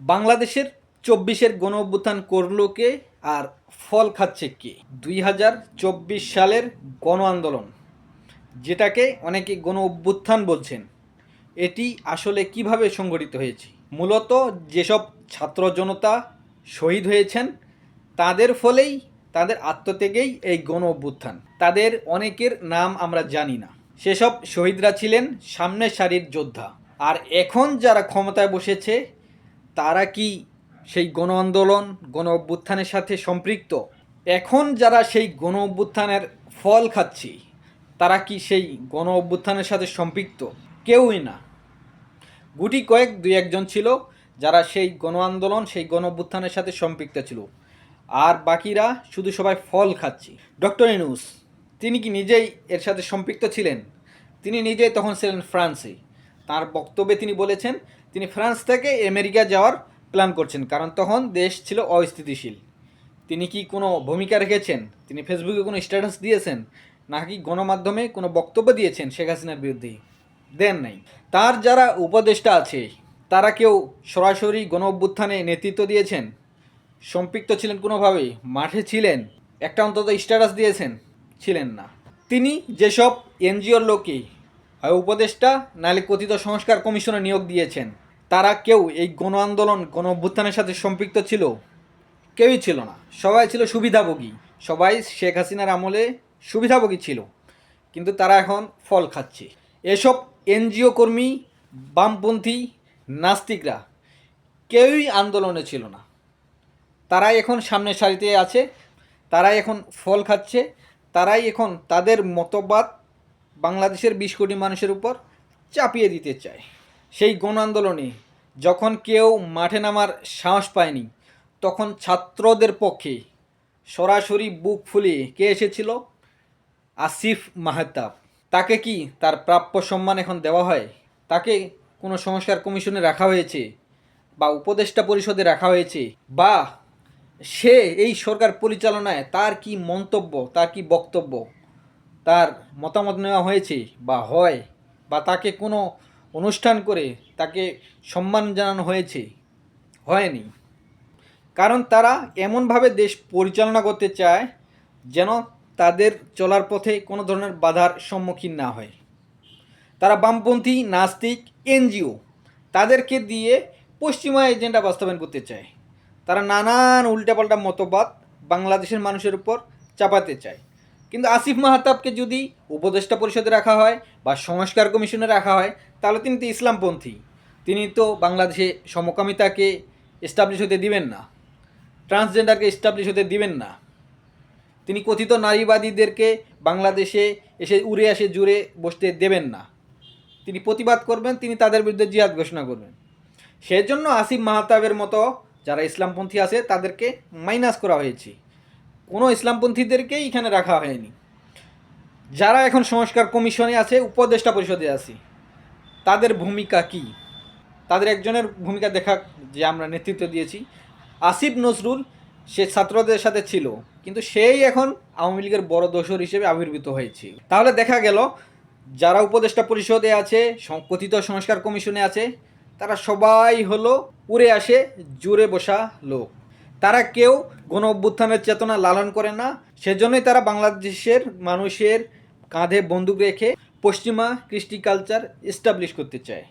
বাংলাদেশের চব্বিশের গণ অভ্যুত্থান করল কে আর ফল খাচ্ছে কে? দুই হাজার চব্বিশ সালের গণ আন্দোলন যেটাকে অনেকে গণ অভ্যুত্থান বলছেন। এটি আসলে কীভাবে সংগঠিত হয়েছে? মূলত যেসব ছাত্র জনতা শহীদ হয়েছেন, তাদের ফলেই, তাদের আত্মত্যাগেই এই গণ অভ্যুত্থান তাদের অনেকের নাম আমরা জানি না। সেসব শহীদরা ছিলেন সামনের সারির যোদ্ধা। আর এখন যারা ক্ষমতায় বসেছে তারা কি সেই গণ আন্দোলন, গণ অভ্যুত্থানের সাথে সম্পৃক্ত? এখন যারা সেই গণ অভ্যুত্থানের ফল খাচ্ছি, তারা কি সেই গণ অভ্যুত্থানের সাথে সম্পৃক্ত? কেউই না। গুটি কয়েক, দুই একজন ছিল যারা সেই গণ আন্দোলন, সেই গণ অভ্যুত্থানের সাথে সম্পৃক্ত ছিল। আর বাকিরা শুধু সবাই ফল খাচ্ছি। ডক্টর ইনুস, তিনি কি নিজেই এর সাথে সম্পৃক্ত ছিলেন? তিনি নিজেই তখন ছিলেন ফ্রান্সে। তার বক্তব্যে তিনি বলেছেন তিনি ফ্রান্স থেকে আমেরিকা যাওয়ার প্ল্যান করছেন, কারণ তখন দেশ ছিল অস্থিতিশীল। তিনি কি কোনো ভূমিকা রেখেছেন? তিনি ফেসবুকে কোনো স্ট্যাটাস দিয়েছেন? নাকি গণমাধ্যমে কোনো বক্তব্য দিয়েছেন শেখ হাসিনার বিরুদ্ধে? দেন নাই। তার যারা উপদেষ্টা আছে, তারা কেউ সরাসরি গণ অভ্যুত্থানে নেতৃত্ব দিয়েছেন? সম্পৃক্ত ছিলেন কোনোভাবে? মাঠে ছিলেন? একটা অন্তত স্ট্যাটাস দিয়েছেন? ছিলেন না। তিনি যেসব এনজিওর লোকে হয় উপদেষ্টা, নাহলে কথিত সংস্কার কমিশনে নিয়োগ দিয়েছেন। তারা কেউ এই গণ আন্দোলন, গণ অভ্যুত্থানের সাথে সম্পৃক্ত ছিল? কেউই ছিল না। সবাই ছিল সুবিধাভোগী। সবাই শেখ হাসিনার আমলে সুবিধাভোগী ছিল। কিন্তু তারা এখন ফল খাচ্ছে। এসব এনজিও কর্মী, বামপন্থী, নাস্তিকরা কেউই আন্দোলনে ছিল না। তারাই এখন সামনের সারিতে আছে। তারাই এখন ফল খাচ্ছে। তারাই এখন তাদের মতবাদ বাংলাদেশের বিশ কোটি মানুষের উপর চাপিয়ে দিতে চায়। সেই গণ আন্দোলনে যখন কেউ মাঠে নামার সাহস পায়নি, তখন ছাত্রদের পক্ষে সরাসরি বুক ফুলিয়ে কে এসেছিল? আসিফ মাহতাব। তাকে কি তার প্রাপ্য সম্মান এখন দেওয়া হয়? তাকে কোনো সংস্কার কমিশনে রাখা হয়েছে বা উপদেষ্টা পরিষদে রাখা হয়েছে? বা সে এই সরকার পরিচালনায় তার কি মন্তব্য, তার কি বক্তব্য? তার মতামত নেওয়া হয়েছে বা হয় বা তাকে কোনো অনুষ্ঠান করে তাকে সম্মান জানানো হয়েছে, হয়নি। কারণ তারা এমনভাবে দেশ পরিচালনা করতে চায় যেন তাদের চলার পথে কোনো ধরনের বাধার সম্মুখীন না হয়। তারা বামপন্থী, নাস্তিক, এনজিও তাদেরকে দিয়ে পশ্চিমা এজেন্ডা বাস্তবায়ন করতে চায়। তারা নানান উল্টাপাল্টা মতবাদ বাংলাদেশের মানুষের উপর চাপাতে চায়। কিন্তু আসিফ মাহাতাবকে যদি উপদেষ্টা পরিষদে রাখা হয় বা সংস্কার কমিশনে রাখা হয়, তাহলে তিনি তো ইসলামপন্থী। তিনি তো বাংলাদেশে সমকামিতাকে এস্টাবলিশ হতে দিবেন না। ট্রান্সজেন্ডারকে এস্টাবলিশ হতে দিবেন না। তিনি কথিত নারীবাদীদেরকে বাংলাদেশে এসে উড়ে আসে, জুড়ে বসতে দেবেন না। তিনি প্রতিবাদ করবেন, তিনি তাদের বিরুদ্ধে জিহাদ ঘোষণা করবেন। সেজন্য আসিফ মাহতাবের মতো যারা ইসলামপন্থী আছে, তাদেরকে মাইনাস করা হয়েছে। কোনো ইসলামপন্থীদেরকেই এখানে রাখা হয়নি। যারা এখন সংস্কার কমিশনে আছে, উপদেষ্টা পরিষদে আছে, তাদের ভূমিকা কি? তাদের একজনের ভূমিকা দেখা যে আমরা নেতৃত্ব দিয়েছি। আসিফ নজরুল, সে ছাত্রদের সাথে ছিল, কিন্তু সেই এখন আওয়ামী লীগের বড় দোসর হিসেবে আবির্ভূত হয়েছে। তাহলে দেখা গেল, যারা উপদেষ্টা পরিষদে আছে কথিত সংস্কার কমিশনে আছে, তারা সবাই হলো উড়ে আসে, জুড়ে বসা লোক। তারা কেউ গণ অভ্যুত্থানের চেতনা লালন করে না, সেজন্যই তারা বাংলাদেশের মানুষের কাঁধে বন্দুক রেখে পশ্চিমা কৃষ্টি কালচার এস্টাবলিশ করতে চায়।